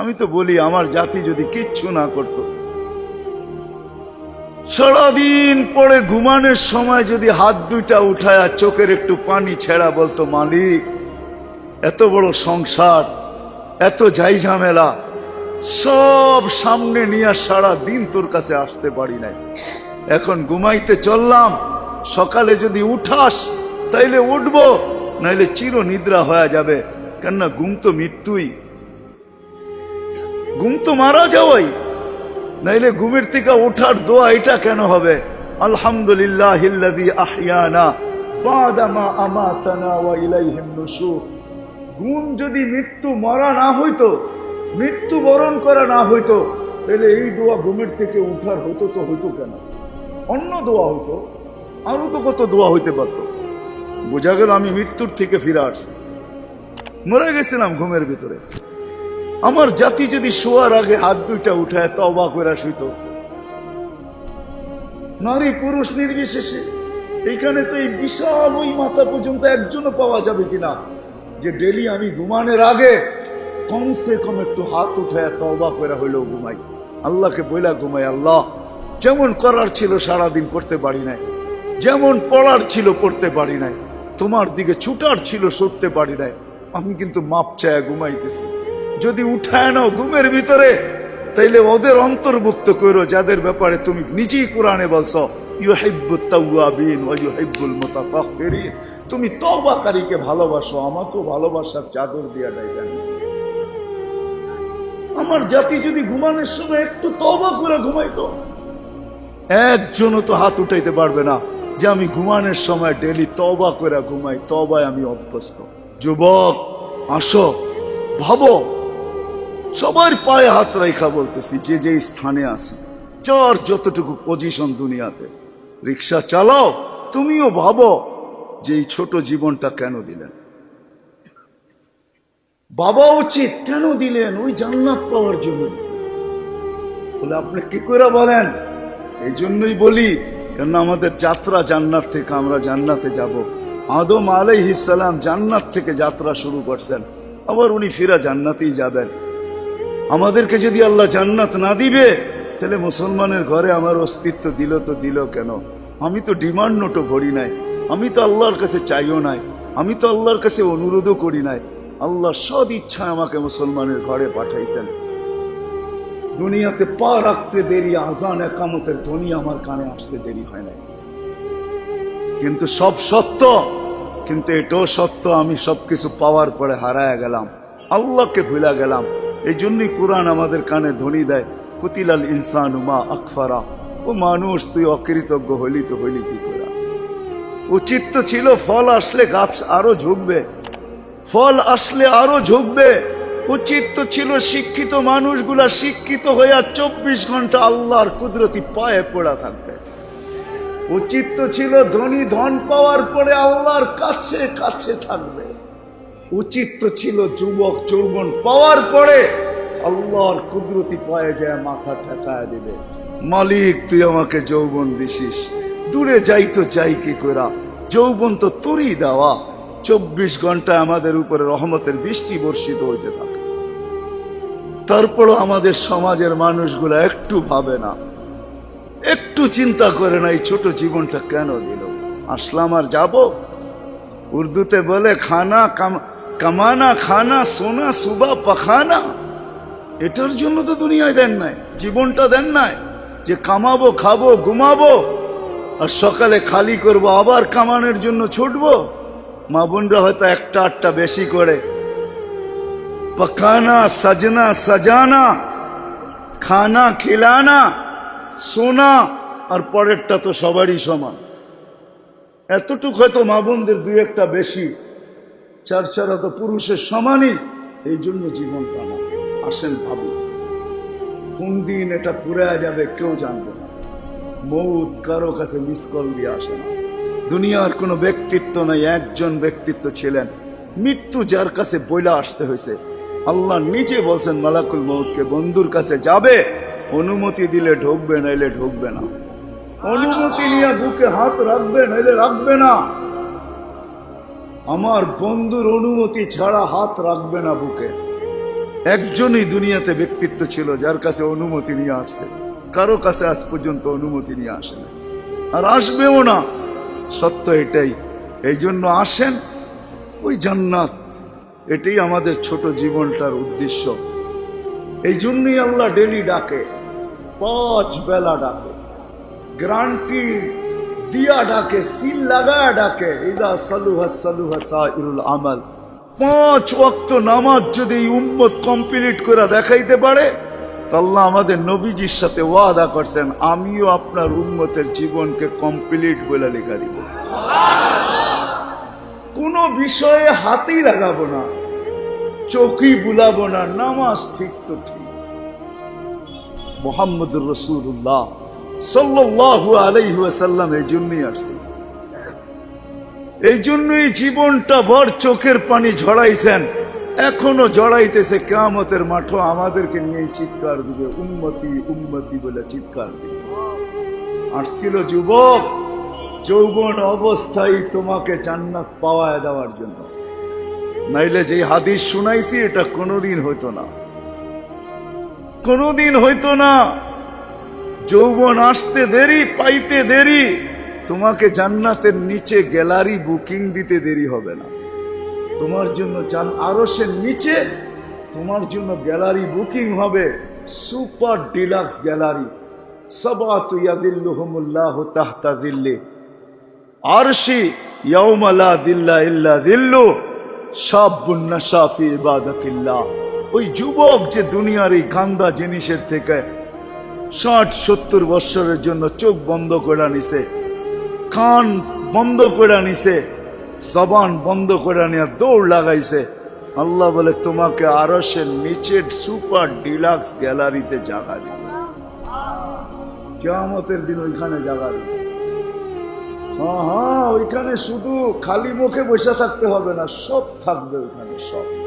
আমি তো বলি, আমার জাতি যদি কিচ্ছু না করত। সারাদিন পরে ঘুমানোর সময় যদি হাত দুইটা উঠায় চোখের একটু পানি ছেড়া বলতো, মালিক, এত বড় সংসার, এত যাই ঝামেলা, সব সামনে নিয়ে সারা দিন তোর কাছে আসতে পারি নাই। এখন ঘুমাইতে চললাম, সকালে যদি উঠাস, তাইলে উঠবো, নাইলে চির নিদ্রা হয়ে যাবে। কেননা ঘুম তো মৃত্যুই। ঘুম তো মারা যাওয়াই। নাইলে ঘুমের থেকে ওঠার দোয়া এটা কেন হবে? আলহামদুলিল্লাহ আমাতানা ওয়া ঘুম যদি মৃত্যু মরা না হইতো, মৃত্যু বরণ করা না হইতো তাহলে এই দোয়া ঘুমের থেকে উঠার হতো তো হইতো কেন? অন্য দোয়া হইতো, আরও তো কত দোয়া হইতে পারত। বোঝা গেল আমি মৃত্যুর থেকে ফিরে আসছি। মরে গেছিলাম ঘুমের ভিতরে। আমার জাতি যদি শোয়ার আগে হাত দুইটা উঠায় তবা করে শুইত। নারী পুরুষ নির্বিশেষে, এখানে তো এই বিশাল ওই মাথা পর্যন্ত একজনও পাওয়া যাবে কিনা? যে ডেলি আমি ঘুমানের আগে কমসে কম একটু হাত উঠায় তবা করে হইলেও ঘুমাই। আল্লাহকে বইলা ঘুমাই, আল্লাহ, যেমন করার ছিল সারাদিন করতে পারি নাই, যেমন পড়ার ছিল পড়তে পারি নাই, তোমার দিকে ছুটার ছিল সরতে পারি নাই, আমি কিন্তু মাপ চায়া ঘুমাইতেছি। যদি উঠায় নাও ঘুমের ভিতরে, তাইলে ওদের অন্তর্ভুক্ত করো যাদের ব্যাপারে তুমি নিজেই কোরআনে বলছো তুমি তওবাকারীকে ভালোবাসো, আমাকেও ভালোবাসার চাদর দিয়া ডাইবেন আমার জাতি যদি ঘুমানোর সময় একটু তওবা করে ঘুমাইতো, একজনও তো হাত উঠাইতে পারবে না যে আমি ঘুমানোর সময় ডেলি তবা করে ঘুমাই তবায় আমি অভ্যস্ত। যুবক, আসো, ভাবো। সবার পায়ে হাত রেখা বলতেছি, যে যে স্থানে আছি চার যতটুকু পজিশন দুনিয়াতে, রিক্সা চালাও, তুমিও ভাবো যে এই ছোট জীবনটা কেন দিলেন? বাবা উচিত, কেন দিলেন? ওই জান্নাত পাওয়ার জন্য বলে, আপনি কি করে বলেন? এই জন্যই বলি কেন আমাদের যাত্রা জান্নাত থেকে আমরা জান্নাতে যাব। আদম আলাইহিসালাম জান্নাত থেকে যাত্রা শুরু করছেন, আবার উনি ফিরা জান্নাতেই যাবেন। আমাদেরকে যদি আল্লাহ জান্নাত না দিবে, তাহলে মুসলমানের ঘরে আমার অস্তিত্ব দিল তো দিল কেন? আমি তো ডিমান্ড নোটও ভরি নাই, আমি তো আল্লাহর কাছে চাইও নাই, আমি তো আল্লাহর কাছে অনুরোধও করি নাই। আল্লাহ সদ ইচ্ছা আমাকে মুসলমানের ঘরে পাঠাইছেন। দুনিয়াতে পা রাখতে দেরি, আজান একামতের ধ্বনি আমার কানে আসতে দেরি হয় নাই। কিন্তু সব সত্য, কিন্তু এটাও সত্য, আমি সবকিছু পাওয়ার পরে হারায় গেলাম, আল্লাহকে ভুলা গেলাম। এই জন্যই কোরআন আমাদের কানে ধ্বনি দেয়, কুতিলাল ইনসান মা আকফারা। ও মানুষ, তুই অকৃতজ্ঞ হইলি তো হইলি কি করে? উচিত তো ছিল ফল আসলে গাছ আরও ঝুঁকবে। ফল আসলে আরও ঝুঁকবে। উচিত তো ছিল শিক্ষিত মানুষগুলা শিক্ষিত হইয়া চব্বিশ ঘণ্টা আল্লাহর কুদরতি পায়ে পড়া থাকবে। উচিত তো ছিল ধনী ধন পাওয়ার পরে আল্লাহর কাছে কাছে থাকবে। উচিত তো ছিল যুবক, যৌবন পাওয়ার পরে আল্লাহর কুদরতি পায়ে যায়, মাথা ঠেকায় দিবে। মালিক, তুই আমাকে যৌবন দিছিস। দূরে যাই তো যাই কি করা যৌবন তো তোরই দেওয়া। চব্বিশ ঘণ্টা আমাদের উপরে রহমতের বৃষ্টি বর্ষিত হইতে থাকে। তারপরও আমাদের সমাজের মানুষগুলো একটু ভাবে না। একটু চিন্তা করে না, এই ছোট জীবনটা কেন দিল? আসলাম আর যাব? উর্দুতে বলে, খানা কাম- কামানা, খানা, সোনা, সুবা, পাখানা। এটার জন্য তো দুনিয়ায় দেন নাই, জীবনটা দেন নাই, যে কামাবো, খাব, ঘুমাবো, আর সকালে খালি করব, আবার কামানোর জন্য ছুটবো। মা বোনরা হয়তো একটা আটটা বেশি করে। পকানা সাজনা, সাজানা, খানা, খিলানা, সোনা, আর পরেরটা তো সবারই সমান। এতটুক হয়তো মা বোনদের দুই একটা বেশি। চার চারা তো পুরুষের সমানই, এই জন্য জীবন পানা আসেন ভাবুন, কোন দিন এটা ফুরে যাবে কেউ জানবে না। মৌত কারও কাছে মিস কল দিয়ে আসে না। দুনিয়ার কোনো ব্যক্তিত্ব নাই, একজন ব্যক্তিত্ব ছিলেন। মৃত্যু যার কাছে বইলা আসতে হয়েছে। আল্লাহ নিজে বলছেন, মালাকুল মৌতকে বন্ধুর কাছে যাবে, অনুমতি দিলে ঢুকবে, নাইলে ঢুকবে না। অনুমতি নিয়ে বুকে হাত রাখবে, নাইলে রাখবে না। আমার বন্ধুর অনুমতি ছাড়া হাত রাখবে না বুকে। একজনই দুনিয়াতে ব্যক্তিত্ব ছিল যার কাছে অনুমতি নিয়ে আসছে। কারও কাছে আজ পর্যন্ত অনুমতি নিয়ে আসে না আর আসবেও না। সত্য এটাই। এই জন্য আসেন। ওই জান্নাত। এটাই আমাদের ছোট জীবনটার উদ্দেশ্য। এই জন্যই আল্লাহ ডেলি ডাকে। পাঁচ বেলা ডাকে। গ্রান্টি দিয়া ডাকে, সিল লাগা ডাকে, ইদা সালুহা সালুহা সাইরুল আমাল। পাঁচ ওয়াক্ত নামাজ যদি উম্মত কমপ্লিট করে দেখাইতে পারে আল্লাহ আমাদের নবীজির সাথে ওয়াদা করছেন, আমিও আপনার উন্মতের জীবনকে কমপ্লিট বলে লেখা দিব। কোনো বিষয়ে হাতেই লাগাবো না, চোখই বুলাবো না, নামাজ ঠিক তো ঠিক। মোহাম্মদুর রসুল্লাহ সাল্লাল্লাহু আলাইহি ওয়াসাল্লাম এই জন্যই আসছে। এই জন্যই জীবনটা ভর চোখের পানি ঝড়াইছেন এখনও জড়াইতেছে কেয়ামতের মাঠও আমাদেরকে নিয়ে চিৎকার দিবে উন্মতি উন্মতি বলে চিৎকার দিবে। আসছিল যুবক, যৌবন অবস্থায় তোমাকে জান্নাত পাওয়ায় দেওয়ার জন্য। নাইলে যে হাদিস শুনাইছি, এটা কোনোদিন হইতো না। কোনোদিন হইতো না। যৌবন আসতে দেরি, পাইতে দেরি। তোমাকে জান্নাতের নিচে গ্যালারি বুকিং দিতে দেরি হবে না। তোমার জন্য জান আরসের নিচে, তোমার জন্য গ্যালারি বুকিং হবে সুপার ডিলাক্স গ্যালারি। সবাতু ইয়াদিল্লুহুমুল্লাহ তাহতা দিল্লি। আরশি ইয়াউমালা দিল্লা ইল্লা দিল্লু সাবুন্না শাফি ইবাদাতিল্লাহ। ওই যুবক যে দুনিয়ার এই গান্দা জিনিসের থেকে ষাট, সত্তর বৎসরের জন্য চোখ বন্ধ করে নিছে, কান বন্ধ করে নিছে, জবান বন্ধ করে নিয়ে দৌড় লাগাইছে। আল্লাহ বলে, তোমাকে আরসের নিচের সুপার ডিলাক্স গ্যালারিতে জাগা দিবে। কেয়ামতের দিন ওইখানে জাগা দিবে। হ্যাঁ হ্যাঁ ওইখানে শুধু খালি মুখে বসে থাকতে হবে না, সব থাকবে ওইখানে, সব।